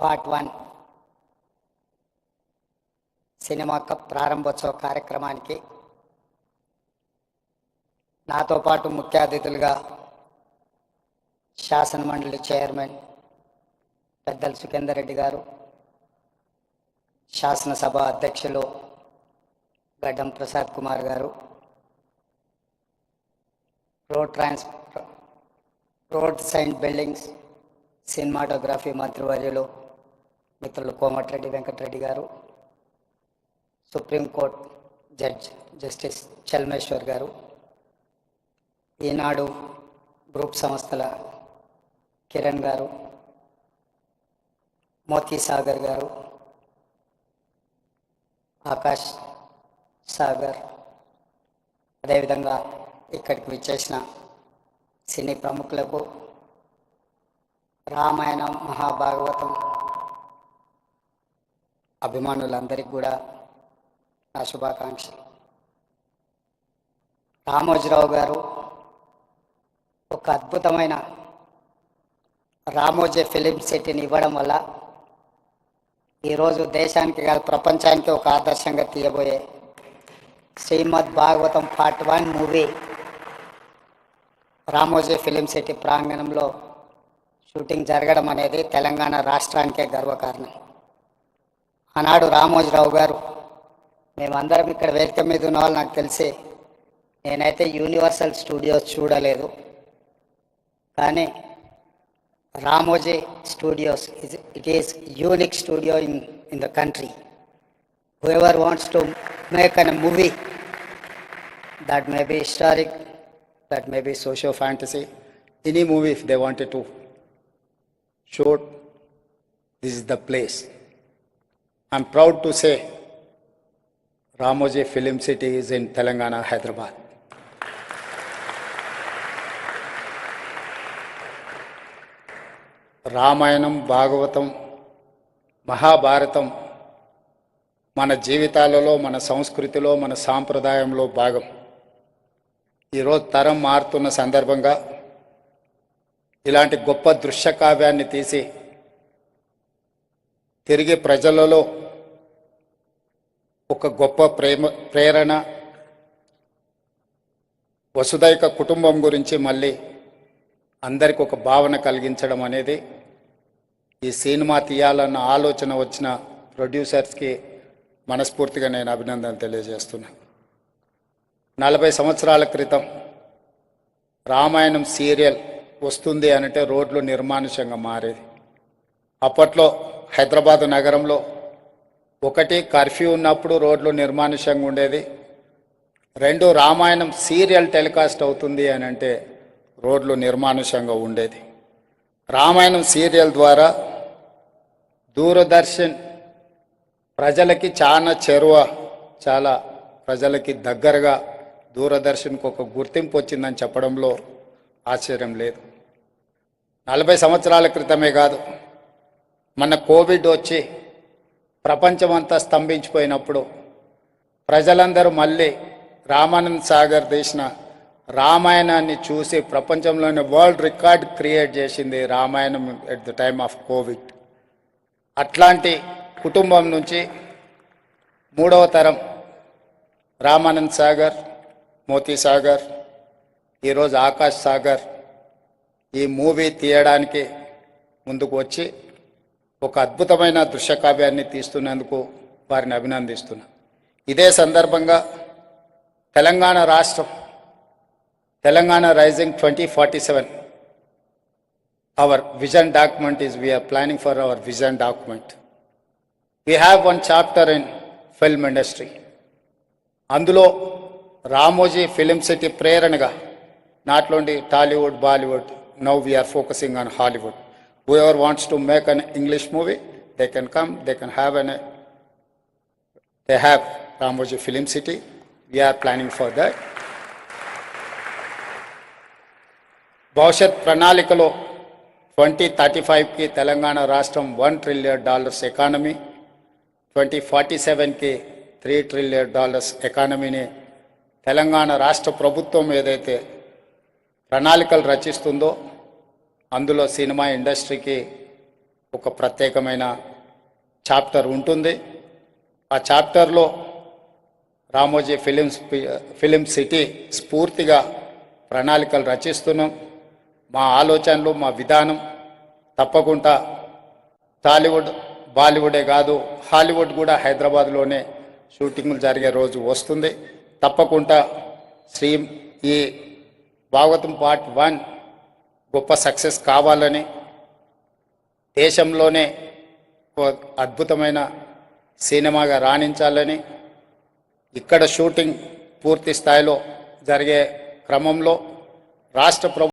Part one. Cinema cup ప్రారంభోత్సవ కార్యక్రమానికి నాతో పాటు ముఖ్య అతిథులుగా శాసన మండలి చైర్మన్ పెద్దల సుఖేందర్ రెడ్డి గారు శాసనసభ అధ్యక్షులు గడ్డం ప్రసాద్ కుమార్ గారు road trans road sign buildings cinematography మంత్రివర్యులు మిత్రులు కోమటిరెడ్డి వెంకటరెడ్డి గారు సుప్రీంకోర్టు జడ్జ్ జస్టిస్ చల్మేశ్వర్ గారు ఈనాడు గ్రూప్ సంస్థల కిరణ్ గారు మోతీ సాగర్ గారు ఆకాష్ సాగర్ అదేవిధంగా ఇక్కడికి విచ్చేసిన సినీ ప్రముఖులకు రామాయణం మహాభాగవతం అభిమానులందరికీ కూడా నా శుభాకాంక్షలు. రామోజీరావు గారు ఒక అద్భుతమైన రామోజీ ఫిలిం సిటీని ఇవ్వడం వల్ల ఈరోజు దేశానికి కాదు ప్రపంచానికి ఒక ఆదర్శంగా తీయబోయే Srimad Bhagavatam part one movie Ramoji film city ప్రాంగణంలో షూటింగ్ జరగడం అనేది తెలంగాణ రాష్ట్రానికే గర్వకారణం. ఆనాడు రామోజీరావు గారు మేమందరం ఇక్కడ వేదిక మీద ఉన్న వాళ్ళు నాకు తెలిసి నేనైతే యూనివర్సల్ స్టూడియోస్ చూడలేదు కానీ Ramoji Studios it is unique studio in in the country whoever wants to make a movie that may be historic, that may be socio fantasy, any movie if they wanted to shoot, this is the place. I'm proud to say Ramoji film city is in Telangana Hyderabad Ramayanam Bhagavatam Mahabharatam మన జీవితాలలో మన సంస్కృతిలో మన సాంప్రదాయంలో భాగం. ఈరోజు తరం మారుతున్న సందర్భంగా ఇలాంటి గొప్ప దృశ్య కావ్యాన్ని తీసి తిరిగి ప్రజలలో ఒక గొప్ప ప్రేమ ప్రేరణ వసుదైక కుటుంబం గురించి మళ్ళీ అందరికి ఒక భావన కలిగించడం అనేది ఈ సినిమా తీయాలన్న ఆలోచన వచ్చిన ప్రొడ్యూసర్స్కి మనస్ఫూర్తిగా నేను అభినందనలు తెలియజేస్తున్నా. నలభై సంవత్సరాల క్రితం రామాయణం సీరియల్ వస్తుంది అంటే రోడ్లు నిర్మానుషంగా మారేది. అప్పట్లో హైదరాబాద్ నగరంలో ఒకటి కర్ఫ్యూ ఉన్నప్పుడు రోడ్లు నిర్మానుష్యంగా ఉండేది. రెండు రామాయణం సీరియల్ టెలికాస్ట్ అవుతుంది అని అంటే రోడ్లు నిర్మానుష్యంగా ఉండేది. రామాయణం సీరియల్ ద్వారా దూరదర్శన్ ప్రజలకి చాలా చెరువ చాలా ప్రజలకి దగ్గరగా దూరదర్శన్కు ఒక గుర్తింపు వచ్చిందని చెప్పడంలో ఆశ్చర్యం లేదు. నలభై సంవత్సరాల క్రితమే కాదు మన కోవిడ్ వచ్చి ప్రపంచమంతా స్తంభించిపోయినప్పుడు ప్రజలందరూ మళ్ళీ రామానంద్ సాగర్ తీసిన రామాయణాన్ని చూసి ప్రపంచంలోనే వరల్డ్ రికార్డ్ క్రియేట్ చేసింది Ramayanam at the time of Covid. అట్లాంటి కుటుంబం నుంచి మూడవ తరం రామానంద్ సాగర్ మోతీ సాగర్ ఈరోజు ఆకాష్ సాగర్ ఈ మూవీ తీయడానికి ముందుకు వచ్చి ఒక అద్భుతమైన దృశ్యకావ్యాన్ని తీస్తున్నందుకు వారిని అభినందిస్తున్నా. ఇదే సందర్భంగా తెలంగాణ రాష్ట్రం Telangana rising twenty forty seven our vision document is we're planning for our vision document. We have one chapter in film industry అందులో రామోజీ ఫిలిం సిటీ ప్రేరణగా not only Tollywood Bollywood now we're focusing on Hollywood whoever wants to to make English English movie can can come can can have they they Ramoji Film film city are planning for that భవిష్యత్ ప్రణాళికలో twenty thirty ఫైవ్కి తెలంగాణ రాష్ట్రం one trillion dollars economy twenty forty సెవెన్కి three trillion dollars ఎకానమీని తెలంగాణ రాష్ట్ర ప్రభుత్వం ఏదైతే ప్రణాళికలు రచిస్తుందో అందులో సినిమా ఇండస్ట్రీకి ఒక ప్రత్యేకమైన చాప్టర్ ఉంటుంది. ఆ చాప్టర్లో రామోజీ ఫిలిమ్స్ ఫిలిం సిటీ స్ఫూర్తిగా ప్రణాళికలు రచిస్తున్నాం. మా ఆలోచనలు మా విధానం తప్పకుండా టాలీవుడ్ బాలీవుడే కాదు హాలీవుడ్ కూడా హైదరాబాద్లోనే షూటింగ్లు జరిగే రోజు వస్తుంది. తప్పకుండా శ్రీ ఈ భాగవతం పార్ట్ వన్ గొప్ప సక్సెస్ కావాలని దేశంలోనే అద్భుతమైన సినిమాగా రాణించాలని ఇక్కడ షూటింగ్ పూర్తి స్థాయిలో జరిగే క్రమంలో రాష్ట్ర